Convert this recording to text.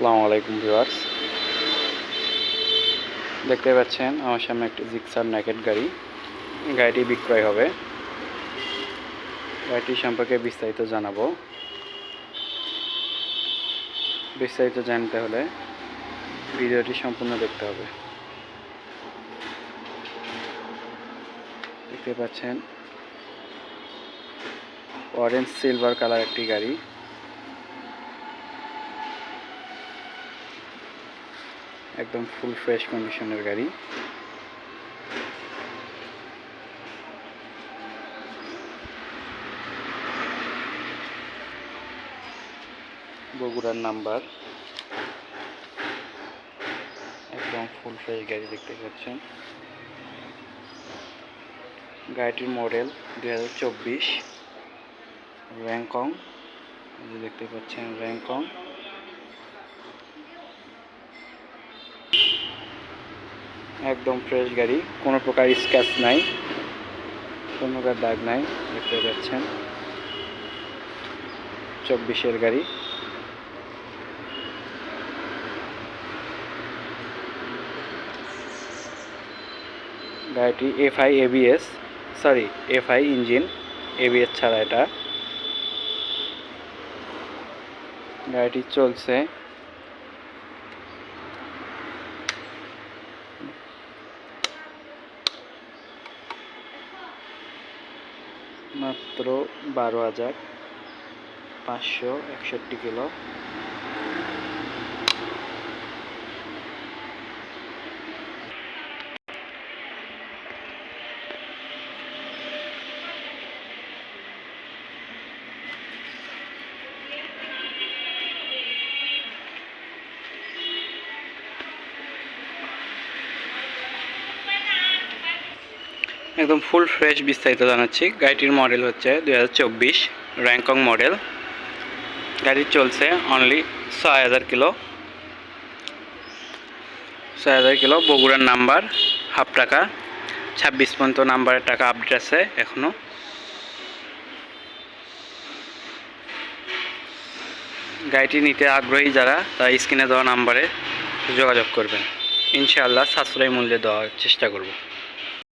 আসসালামু আলাইকুম ভিউয়ার্স। দেখতে পাচ্ছেন আমার সামনে একটি জিক্সার ন্যাকেট গাড়ি। গাড়িটি বিক্রয় হবে। গাড়িটি সম্পর্কে বিস্তারিত জানাব। বিস্তারিত জানতে হলে ভিডিওটি সম্পূর্ণ দেখতে হবে। দেখতে পাচ্ছেন অরেঞ্জ সিলভার কালার একটি গাড়ি। একদম ফুল ফ্রেশ কন্ডিশনের গাড়ি। বগুড়ার নাম্বার। একদম ফুল ফ্রেশ গাড়ি দেখতে পাচ্ছেন। গাড়িটির মডেল দুই হাজার চব্বিশ। র্যাংকং। দেখতে পাচ্ছেন র্যাংকং। একদম ফ্রেশ গাড়ি। কোনো প্রকার স্ক্র্যাচ নাই, কোনো প্রকার দাগ নাই, দেখতে পাচ্ছেন। চব্বিশের গাড়ি। গাড়িটি F FI ABS sorry FI engine ABS ছাড়া এটা। গাড়িটি চলছে মাত্র বারো হাজার পাঁচশো একষট্টি কিলো। একদম ফুল ফ্রেশ বিস্তারিত জানাচ্ছি। গাড়িটির মডেল হচ্ছে দু হাজার চব্বিশ র্যাংকং মডেল গাড়ি চলছে অনলি ছয় হাজার কিলো। ছয় হাজার কিলো, বগুড়ার নাম্বার হাফ টাকা। ছাব্বিশ পর্যন্ত নাম্বারের টাকা আপডেট আছে এখনও গাড়িটি নিতে আগ্রহী যারা, তারা স্ক্রিনে দেওয়া নাম্বারে যোগাযোগ করবেন। ইনশাআল্লাহ সাশ্রয়ী মূল্যে দেওয়ার চেষ্টা করব।